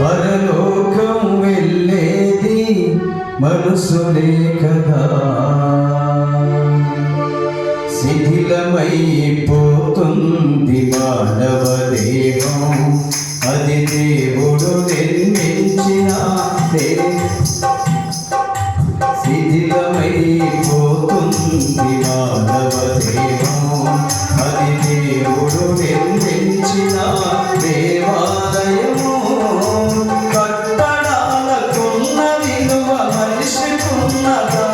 పరలోకం వెళ్ళేది మనసులే కదా శిథిలమైపోతుంది మానవ దేహం అది దేవుడు నిర్మించిన శిథిలమైపోతుంది మానవ దేహం అది దేవుడు నిర్మించిన my God.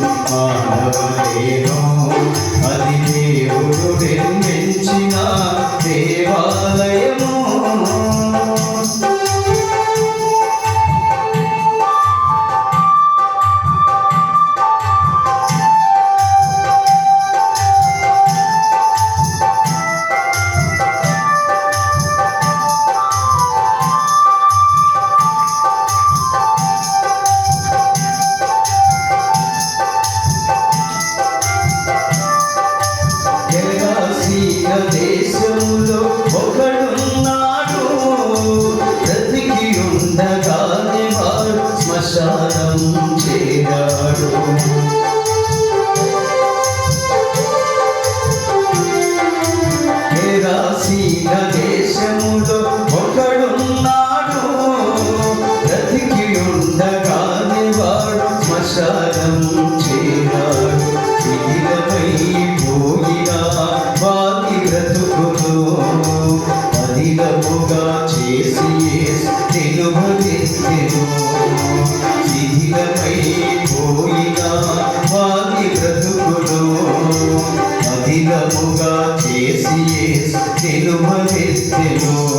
మాధవరేనో అది దేవుడు నిర్మించిన దేవాలయం. mighty Lord.